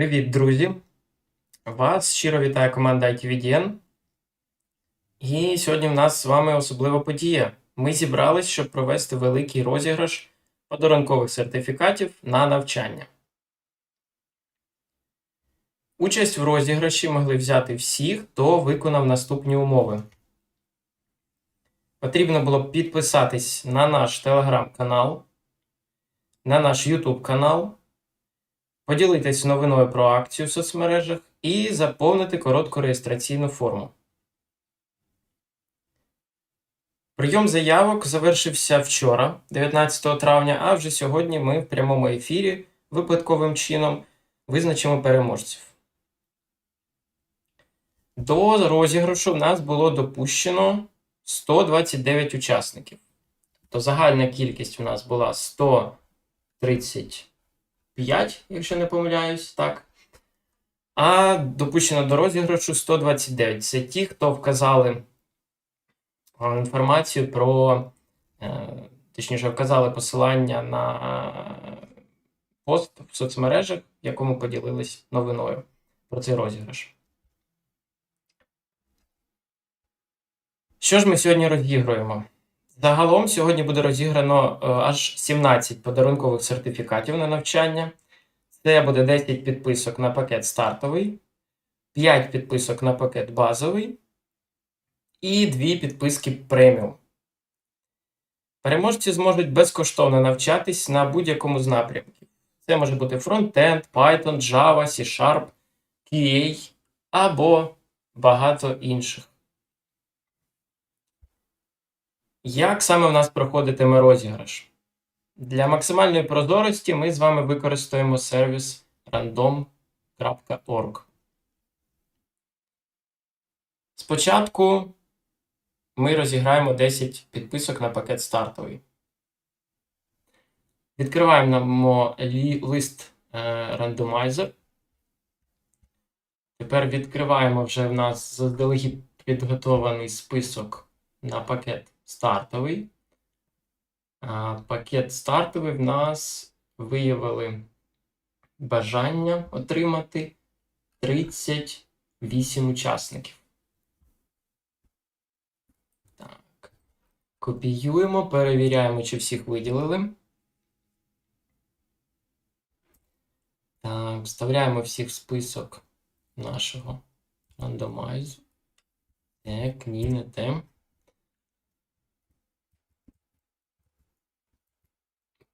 Привіт, друзі! Вас щиро вітає команда ITVDN. І сьогодні в нас з вами особлива подія. Ми зібрались, щоб провести великий розіграш подарункових сертифікатів на навчання. Участь в розіграші могли взяти всі, хто виконав наступні умови. Потрібно було підписатись на наш телеграм-канал, на наш YouTube канал поділитись новиною про акцію в соцмережах і заповнити коротку реєстраційну форму. Прийом заявок завершився вчора, 19 травня, а вже сьогодні ми в прямому ефірі випадковим чином визначимо переможців. До розіграшу в нас було допущено 129 учасників. Тобто загальна кількість у нас була 130 5, якщо не помиляюсь, так. А допущено до розіграшу 129. Це ті, хто вказали е, інформацію про, е, точніше, вказали посилання на пост в соцмережах, в якому поділились новиною про цей розіграш. Що ж ми сьогодні розігруємо? Загалом сьогодні буде розіграно е, аж 17 подарункових сертифікатів на навчання. Це буде 10 підписок на пакет стартовий, 5 підписок на пакет базовий і 2 підписки преміум. Переможці зможуть безкоштовно навчатись на будь-якому з напрямків. Це може бути фронтенд, Python, Java, C-Sharp, QA або багато інших. Як саме в нас проходитиме розіграш? Для максимальної прозорості ми з вами використаємо сервіс random.org. Спочатку ми розіграємо 10 підписок на пакет стартовий. Відкриваємо лист е, рандомайзер. Тепер відкриваємо вже в нас заздалегідь підготований список на пакет стартовий. Пакет стартовий в нас виявили бажання отримати 38 учасників. Так. Копіюємо, перевіряємо, чи всіх виділили. Так, вставляємо всіх в список нашого рандомайзу. Так, ні, не те.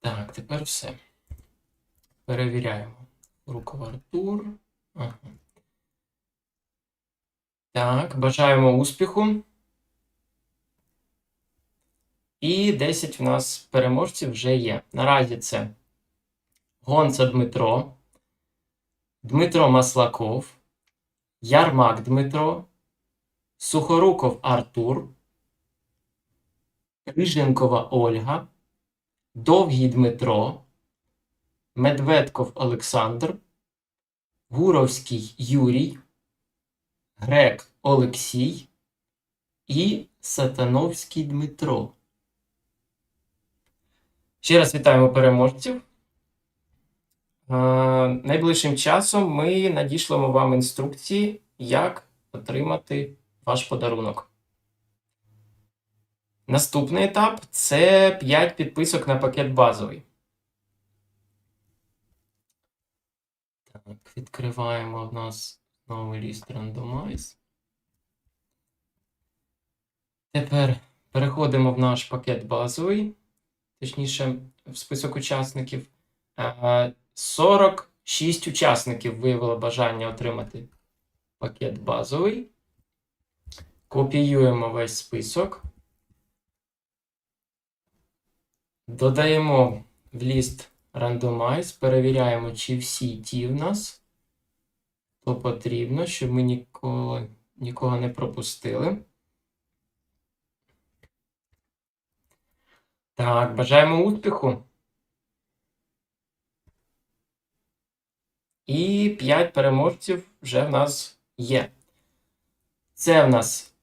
Так, тепер все. Перевіряємо. Руков Артур. Ага. Так, бажаємо успіху. І 10 в нас переможців вже є. Наразі це Гонца Дмитро, Дмитро Маслаков, Ярмак Дмитро, Сухоруков Артур, Криженкова Ольга. Довгий Дмитро, Медведков Олександр, Гуровський Юрій, Грек Олексій і Сатановський Дмитро. Ще раз вітаємо переможців. Найближчим часом ми надішлемо вам інструкції, як отримати ваш подарунок. Наступний етап це 5 підписок на пакет базовий. Так, відкриваємо в нас новий ліст Randomize. Тепер переходимо в наш пакет базовий, точніше, в список учасників. Е, 46 учасників виявило бажання отримати пакет базовий. Копіюємо весь список. Додаємо в ліст Randomize, перевіряємо, чи всі ті в нас, то потрібно, щоб ми ніколи, нікого не пропустили. Так, бажаємо успіху. І 5 переможців вже в нас є. Це в нас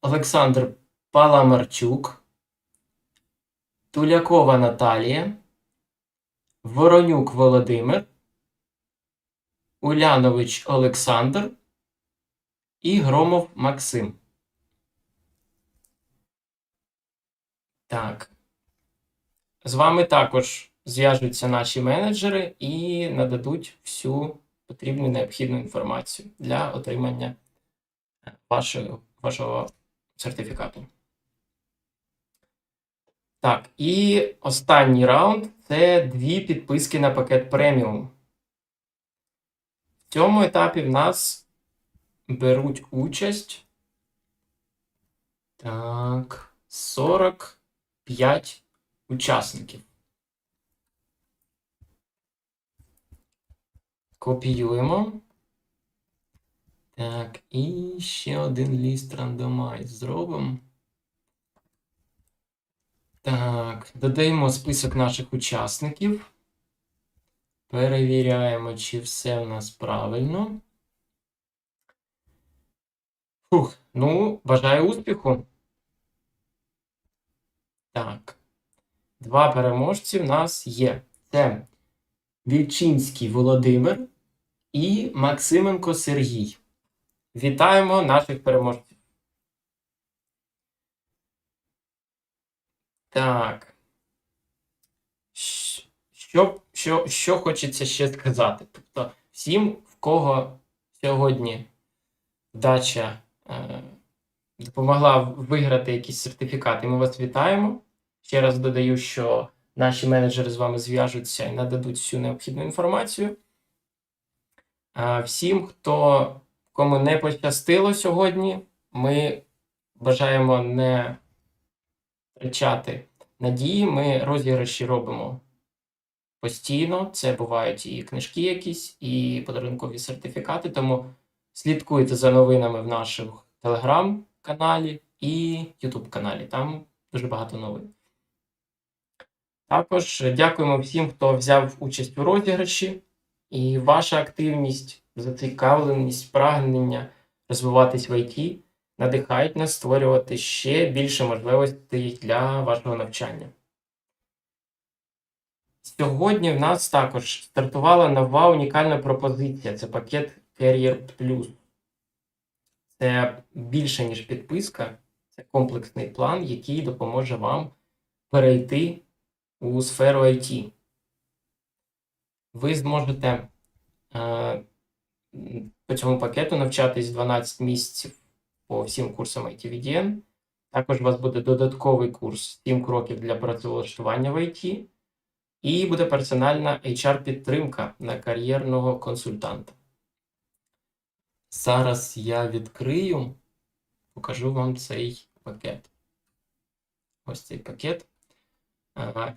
Олександр Паламарчук. Тулякова Наталія, Воронюк Володимир, Улянович Олександр і Громов Максим. Так. З вами також зв'яжуться наші менеджери і нададуть всю потрібну необхідну інформацію для отримання вашого, вашого сертифікату. Так, і останній раунд це дві підписки на пакет преміум. В цьому етапі в нас беруть участь. Так, 45 учасників. Копіюємо. Так, і ще один ліст рандомайз зробимо. Так, додаємо список наших учасників. Перевіряємо, чи все в нас правильно. Фух, ну, бажаю успіху. Так. Два переможці в нас є. Це Вільчинський Володимир і Максименко Сергій. Вітаємо наших переможців. Так. Що, що, що хочеться ще сказати? Тобто, всім, в кого сьогодні вдача е, допомогла виграти якісь сертифікати, ми вас вітаємо. Ще раз додаю, що наші менеджери з вами зв'яжуться і нададуть всю необхідну інформацію. А Всім, хто кому не пощастило сьогодні, ми бажаємо не втрачати надії. Ми розіграші робимо постійно. Це бувають і книжки якісь, і подарункові сертифікати. Тому слідкуйте за новинами в нашому телеграм-каналі і Ютуб каналі. Там дуже багато новин. Також дякуємо всім, хто взяв участь у розіграші, і ваша активність, зацікавленість, прагнення розвиватись в ІТ надихають нас створювати ще більше можливостей для вашого навчання. Сьогодні в нас також стартувала нова унікальна пропозиція це пакет Carrier Plus. Це більше, ніж підписка, це комплексний план, який допоможе вам перейти у сферу IT. Ви зможете е, по цьому пакету навчатись 12 місяців по всім курсам IT VDN. Також у вас буде додатковий курс 7 кроків для працевлаштування в IT. І буде персональна HR-підтримка на кар'єрного консультанта. Зараз я відкрию, покажу вам цей пакет. Ось цей пакет.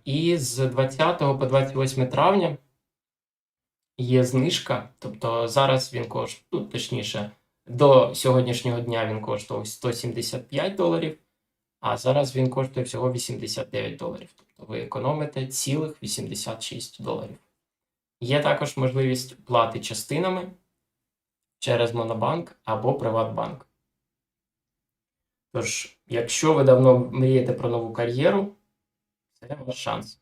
І з 20 по 28 травня є знижка. Тобто зараз він коштує, ну, точніше, до сьогоднішнього дня він коштував 175 доларів, а зараз він коштує всього 89 доларів. Тобто ви економите цілих 86 доларів. Є також можливість плати частинами через Монобанк або Приватбанк. Тож, якщо ви давно мрієте про нову кар'єру, це ваш шанс.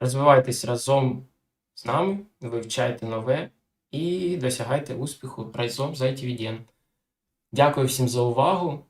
Розвивайтесь разом з нами, вивчайте нове і досягайте успіху разом з ITVDN. Дякую всім за увагу.